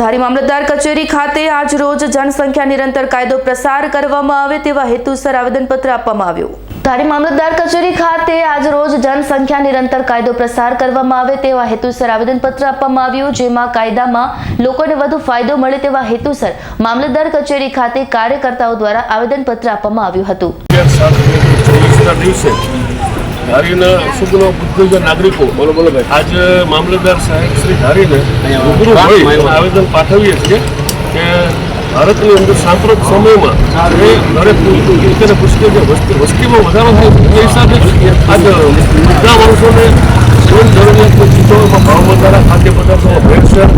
ધારી મામલતદાર કચેરી ખાતે આજ રોજ જનસંખ્યા નિરંતર કાયદો પ્રસાર કરવામાં આવે તેવા હેતુસર આવેદનપત્ર આપવામાં આવ્યું. ધારી મામલતદાર કચેરી ખાતે આજ રોજ જનસંખ્યા નિરંતર કાયદો પ્રસાર કરવામાં આવે તેવા હેતુસર આવેદનપત્ર આપવામાં આવ્યું, જેમાં કાયદામાં લોકોને વધુ ફાયદો મળે તેવા હેતુસર મામલતદાર કચેરી ખાતે કાર્યકર્તાઓ દ્વારા આવેદનપત્ર આપવામાં આવ્યું હતું. ધારીના સુગ્ન બુદ્ધિજન નાગરિકો, બોલો બોલો ભાઈ. આજે મામલતદાર સાહેબ શ્રી ધારીને રૂબરૂ મળી આવેદન પાઠવીએ છીએ કે ભારતની અંદર સાંપ્રત સમયમાં જે દરેક અને પુષ્કળ જે વસ્તી, વસ્તીમાં વધારો થાય એ હિસાબે આજે બધા માણસોને જીવન જરૂરિયાતની ચીજોમાં ભાવ વધારા ખાદ્ય પદાર્થોમાં ભેળસેળ,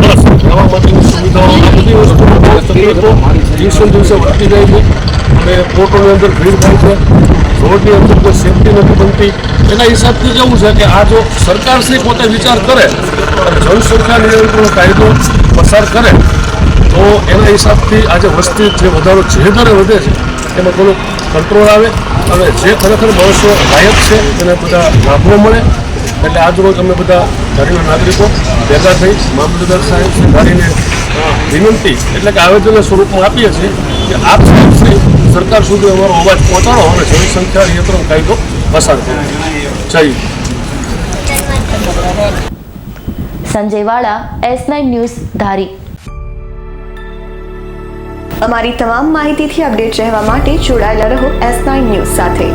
પ્લસ ખાવા માટેની સુવિધાઓ આ બધી વસ્તુઓ દિવસે દિવસે વધતી જાય છે અને પોર્ટોની અંદર ભીડ થાય છે. રોડની અંદર કોઈ સેફટી નથી બનતી. એના હિસાબથી કેવું છે કે આ જો સરકાર શ્રી પોતે વિચાર કરે જનસંખ્યા નિયંત્રણ કાયદો પસાર કરે, તો એના હિસાબથી આજે વસ્તી જે વધારો જે દરે વધે છે, એમાં થોડુંક કંટ્રોલ આવે. અને જે ખરેખર માણસો લાયક છે, એને બધા લાભો મળે. એટલે આજ રોજ અમે બધા ધારીના નાગરિકો, ભેગા થઈ મામલતદાર સાહેબ ધારીને વિનંતી, એટલે કે આવેદનના સ્વરૂપમાં આપીએ છીએ કે આપ શ્રી સરકાર સુધી અમારો અવાજ પહોંચાડો અને જનસંખ્યા નિયંત્રણ કાયદો પસાર કરો. જય સંજય વાળા એસ નાઇન ન્યૂઝ ધારી. અમારી તમામ માહિતીથી અપડેટ રહેવા માટે જોડાયેલા રહો એસ નાઇન ન્યૂઝ સાથે.